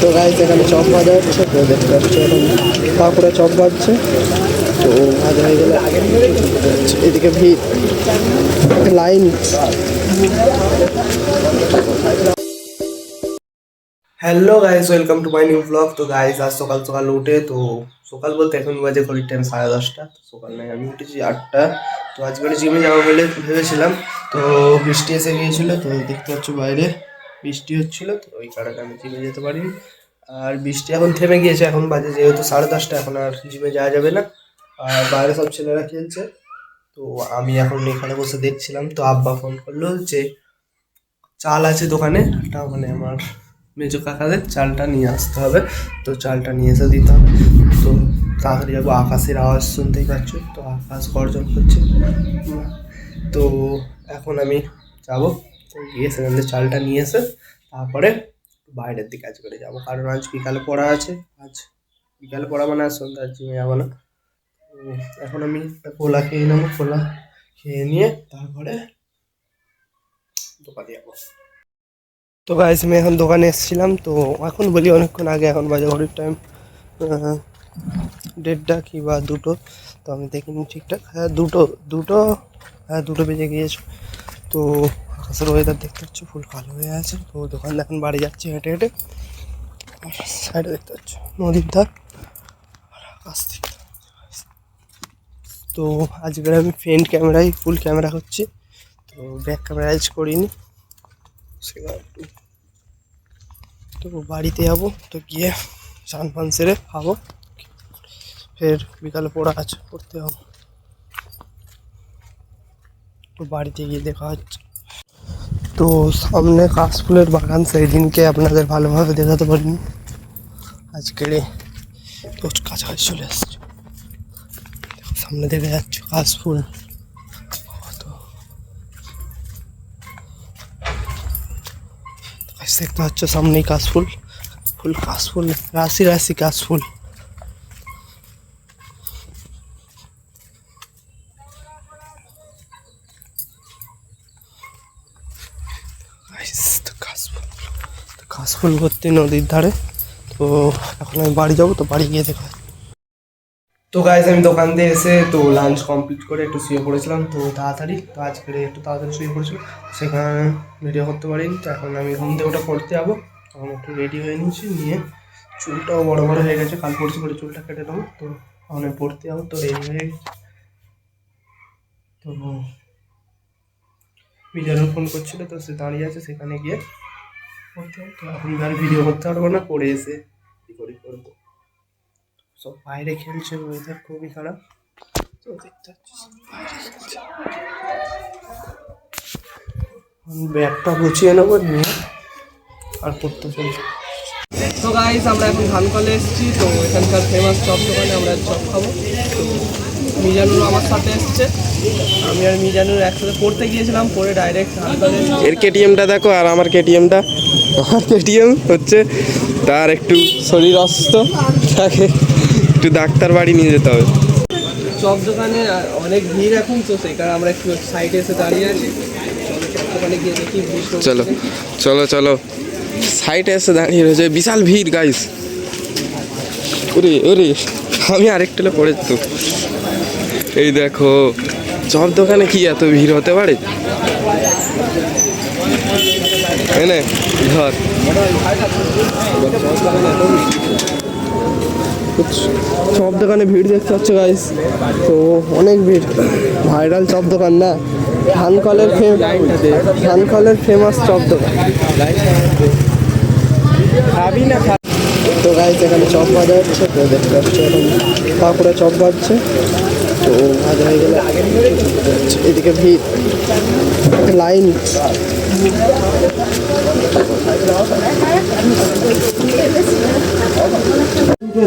তো গাইজ এখানে চপ ভাজা হচ্ছে, তো দেখতে পাচ্ছ এখন পাকুড়া চপ ভাজছে তো ভাজা হয়ে গেলে এদিকে ভিড়, line. Hello guys welcome to my new blog তো গাইজ আজ সকাল সকাল উঠে, তো সকাল বলতে এখন বাজে ঘড়ির টাইম সাড়ে দশটা। তো সকাল নয়, আমি উঠেছি আটটা। তো আজকে জিমে যাব বলে ভেবেছিলাম। তো বৃষ্টি এসে গিয়েছিল, তো দেখতে পাচ্ছ বাইরে। বৃষ্টি হচ্ছিল, তো ওই কারণে আমি জিমে যেতে পারিনি। আর বৃষ্টি এখন থেমে গিয়েছে, এখন বাজে যেহেতু সাড়ে দশটা, এখন আর জিমে যাওয়া যাবে না। আর বাইরে সব ছেলেরা খেলছে, তো আমি এখন এখানে বসে দেখছিলাম, তো আব্বা ফোন করল যে, চাল আছে দোকানে, একটা মানে আমার মেজো কাকাদের, চালটা নিয়ে আসতে হবে। তো চালটা নিয়ে এসে দিতে হবে। তো তাড়াতাড়ি যাব, আকাশের আওয়াজ শুনতেই পাচ্ছ, তো আকাশ গর্জন করছে। তো এখন আমি যাব। গিয়ে সেখান থেকে চালটা নিয়ে এসে তারপরে বাইরের দিকে আজ করে যাব। কারণ আজ বিকালে পড়া আছে। আজ বিকালে পড়া মানে আর সন্ধ্যা জিমে যাব না। এখন আমি একটা কোলা খেয়ে নেব। কোলা খেয়ে নিয়ে তারপরে দোকানে যাব। তো গাইস আমি এখন দোকানে এসেছিলাম। তো এখন বলি অনেকক্ষণ আগে, এখন বাজে ঘড়ির টাইম দেড়টা কি বা দুটো। তো আমি দেখিনি ঠিকঠাক। হ্যাঁ দুটো দুটো হ্যাঁ দুটো বেজে গিয়েছে। তো আকাশের ওয়েদার দেখতে পাচ্ছি, ফুল কালো হয়ে আছে। তো দোকান এখন বাড়ি যাচ্ছে হেঁটে হেঁটে। সাইডে দেখতে পাচ্ছ, নদীর ধার। আর আকাশ তো আজকের আমি ফ্রন্ট ক্যামেরায় ফুল ক্যামেরা করছি। তো ব্যাক ক্যামেরা আজ করিনি। সেটা তো বাড়িতে যাব, তো গিয়ে স্নান ফান সেরে খাব। ফের বিকালে পড়া আছে পড়তে হবে। তো বাড়িতে গিয়ে দেখা হচ্ছে। তো সামনে কাশফুলের বাগান সেই দিনকে আপনাদের ভালোভাবে দেখাতে পারিনি আজকের এ তো কাছাকাছি চলে আসছে দেখো, সামনে দেখে যাচ্ছে কাশফুল তো গাছ দেখতে পাচ্ছ সামনেই কাশফুল ফুল কাশফুল রাশি রাশি কাশফুল গাইস, তো কাশফুল কাশফুল ভর্তি নদীর ধারে। তো এখন আমি বাড়ি যাব, তো বাড়ি গিয়ে দেখা তো গাইজ আমি দোকান দিয়ে এসে তো লাঞ্চ কমপ্লিট করে একটু শুয়ে পড়েছিলাম, তো তাড়াতাড়ি, তো আজকে একটু তাড়াতাড়ি শুয়ে পড়েছিলাম। সেখানে ভিডিও করতে পারিনি, তো এখন আমি ঘুম থেকে ওটা পড়তে যাব। তখন একটু রেডি হয়ে নিয়েছি, নিয়ে চুলটাও বড় বড় হয়ে গেছে, কাল পড়ছি করে চুলটা কেটে দেবো। তো আমি পড়তে যাব, তো রেডি হয়ে গেছি। তো মিজানুর ফোন করছিল, তো সে দাঁড়িয়ে আছে সেখানে গিয়ে। এখন আর ভিডিও করতে পারব না, পড়ে এসে কী করি করব। সব বাইরে খেলছে ওয়েদার খুবই খারাপ। তো দেখতে আমি ব্যাগটা গুছিয়ে নেব, নিয়ে আর পড়তে চলছে তো গাইস আমরা এখন ধানকলে এসেছি, তো এখানকার ফেমাস চপ দোকানে আমরা চপ খাব। মিজানুর আমার সাথে এসছে। আমি আর মিজানুর একসাথে পড়তে গিয়েছিলাম পরে ডাইরেক্ট এর কেটিএমটা দেখো আর আমার কেটিএমটা। আমার কেটিএম হচ্ছে তার একটু শরীর অসুস্থ তাকে একটু ডাক্তার বাড়ি নিয়ে যেতে হবে। চপ দোকানে অনেক ভিড় এখন তো সেই কারণে আমরা একটু সাইডে এসে দাঁড়িয়ে আছি। চলো চলো চলো সাইডে এসে দাঁড়িয়ে রয়েছে বিশাল ভিড় গাইস ওরে ওরে আমি আরেকটা পড়ে তো এই দেখো চপ দোকানে কি এত ভিড় হতে পারে? এনে ধর। চপ দোকানে ভিড় দেখতে পাচ্ছ গাইস তো অনেক ভিড়। ভাইরাল চপ দোকান না? ধানকলের ধানকলের ফেমাস চপ দোকান খাবি না তো গাইস এখানে চপ ভাজা হচ্ছে তো দেখতে পাচ্ছ এখন পাকুড়া চপ ভাজছে তো ভাজা হয়ে গেলে। এদিকে ভিড়। লাইন।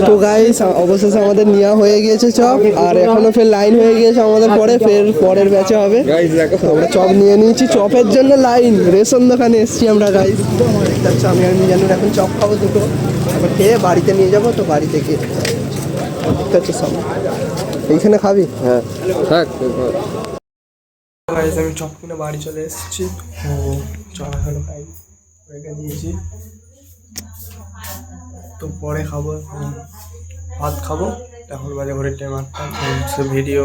তো গাইস অবশেষে আমাদের নেওয়া হয়ে গিয়েছে চপ আর এখনও ফের লাইন হয়ে গিয়েছে আমাদের পরে ফের পরের ব্যাচে হবে। আমরা চপ নিয়ে নিয়েছি। চপের জন্য লাইন রেশন দোকানে এসছি আমরা গাইস আমি আর মিজানুর এখন চপ খাব দুটো। খেয়ে বাড়িতে নিয়ে যাব তো বাড়ি থেকে দেখতে সব। এইখানে খাবি? হ্যাঁ। থাক। আমি চপ কিনে বাড়ি চলে এসেছি। তো চপ এখনও খাই রেখে দিয়েছি। তো পরে খাব এখন। ভাত খাব এখন বাজে ঘরের টাইম আটটা। ভিডিও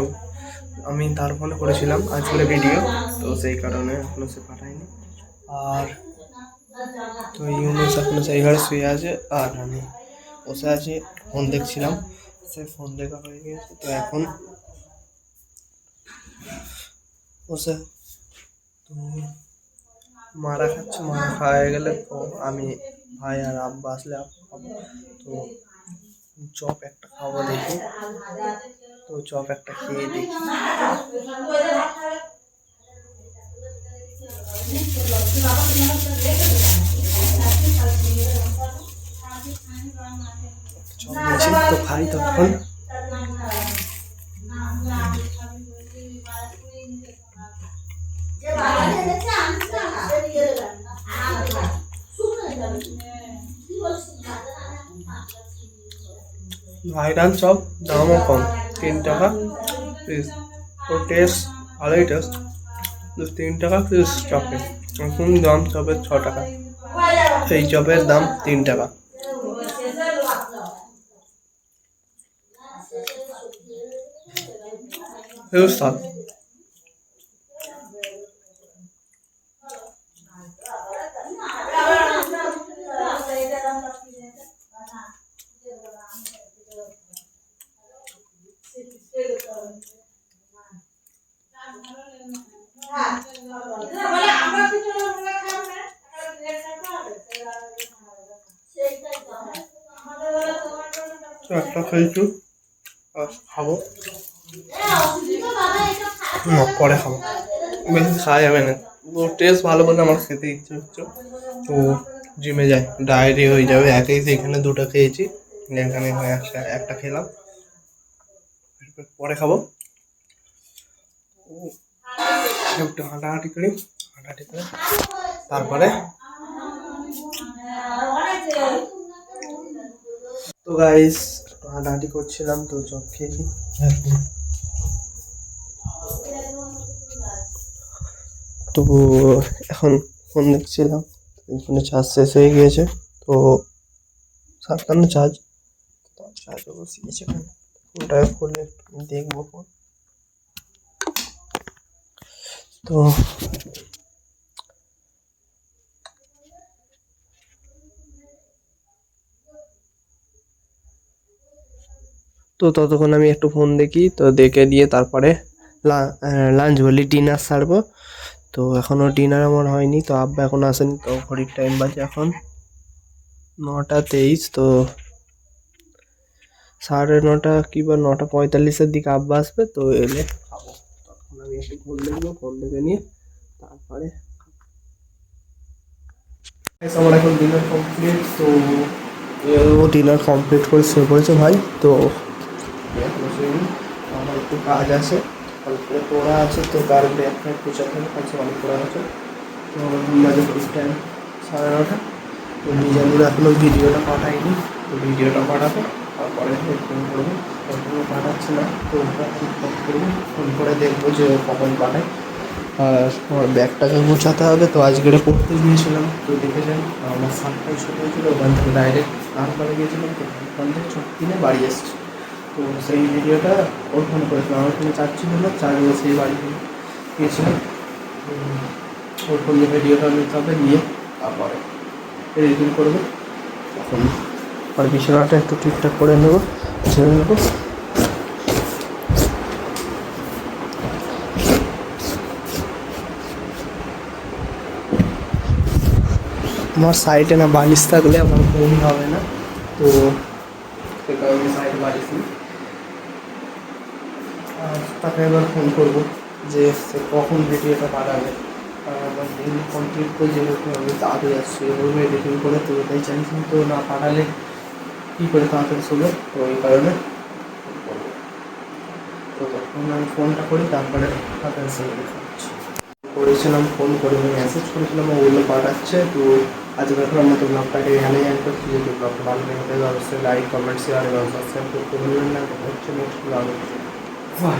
আমি তার ফোনে করেছিলাম আজকের ভিডিও তো সেই কারণে এখনও সে পাঠায়নি। আর তো ইউনুস এখনও সেই ঘরে শুয়ে আছে আর আমি বসে আছি ফোন দেখছিলাম। সে ফোন দেখা হয়ে গেছে তো এখন বসে তো মারা খাচ্ছে মারা খাওয়া হয়ে গেলে তো আমি ভাই আর আব্বা আসলে আব্বা খাব তো চপ একটা খাব দেখি তো চপ একটা খেয়ে দেখি চপ নিয়েছি তো খাই তখন ভাইরাল চপ দামও কম। তিন টাকা পিস ও টেস্ট ভালোই টেস্ট তিন টাকা পিস চপের। এখন দাম চপের ছ টাকা। এই চপের দাম তিন টাকা। হেউ স্বাদ তো একটা খেয়েছি আর খাব না পরে খাব। বেশি খাওয়া যাবে না। ও টেস্ট ভালো বলে আমার খেতে ইচ্ছে হচ্ছে। তো জিমে যাই। ডায়েরি হয়ে যাবে। একেই এখানে দুটো খেয়েছি। এখানে হয় একটা খেলাম। পরে খাব। একটু হাঁটাহাঁটি করি। হাঁটাহাঁটি করে তারপরে তো গাইস হাঁটাহাঁটি করছিলাম তো চপ খেয়েছি তো এখন ফোন দেখছিলাম ফোনে চার্জ শেষ হয়ে গিয়েছে, তো সাতান্ন চার্জ চার্জ বসে গেছে এখানে। ফোনটা খুলে দেখব ফোন। তো তো ততক্ষণ আমি একটু ফোন দেখি, তো দেখে দিয়ে তারপরে লাঞ্চ বলি ডিনার সারবো। তো এখনও ডিনার আমার হয়নি, তো আব্বা এখন আসেনি, তো ঘড়ির টাইম বাজে এখন নটা তেইশ, তো সাড়ে নটা কি বা নটা পঁয়তাল্লিশের দিকে আব্বা আসবে, তো এলে খাব। তখন আমি একটু ফোন দেখব ফোন দেখে নিয়ে তারপরে আমার এখন ডিনার কমপ্লিট তো ও ডিনার কমপ্লিট করে শুয়ে পড়েছে ভাই তো আমার একটু কাজ আছে। তারপরে পড়া আছে, তো তার ব্যাগ ফ্যাগ পোচাতে হবে কাছে অনেক পড়া আছে তো বাজে টাইম, সাড়ে নটা তো মিজানুর এখনও ভিডিওটা পাঠায়নি, তো ভিডিওটা পাঠাবে, তারপরে ফোন করব। এখনও পাঠাচ্ছে না, তো ওটা ফোন করব। ফোন করে দেখব যে কখন পাঠায়। আর আমার ব্যাগটাকে গোছাতে হবে, তো আজকে পড়তে গিয়েছিলাম, তো দেখেছেন আমার সাতটাই ছুটি হয়েছিল, ওখান থেকে ডাইরেক্ট তারপরে গিয়েছিলাম, তো ওখান থেকে ছুটি কিনে বাড়ি এসছি তো সেই ভিডিওটা ওর ফোন করেছিলাম। আমার ফোনে চার্জ ছিল না চার্জ সেই বাড়ি গিয়েছিলাম ওর ফোন ভিডিওটা নিতে হবে নিয়ে তারপরে এডিটিং করব। তখন আর বিছানাটা একটু ঠিকঠাক করে নেব ছেড়ে নেব। আমার সাইডে না বালিশ থাকলে আমার ঘুম হবে না তো সে কারণে সাইডে বালিশ নেই তাকে এবার ফোন করব যে সে কখন ভিডিওটা পাঠাবে আমার দিন কমপ্লিট করে যেহেতু আমি তাড়াতাড়ি আসছি, এভাবে এডিটিং করে তো এটাই চাইছি তো না পাঠালে কী করে তাড়াতাড়ি শুনে তো এই কারণে তো তখন আমি ফোনটা করি, তারপরে তাড়াতাড়ি শুনে করেছিলাম ফোন করে মেসেজ করেছিলাম ওগুলো পাঠাচ্ছে। তো আজকে এখন আমাদের ব্লগটাকে এখানেই এন্ড করছি যদি ব্লগটা ভালো লেগে থাকে অবশ্যই লাইক কমেন্ট শেয়ার এবং সাবস্ক্রাইব করতে ভুলবেন না। হচ্ছে নেক্সট ব্লগে বাই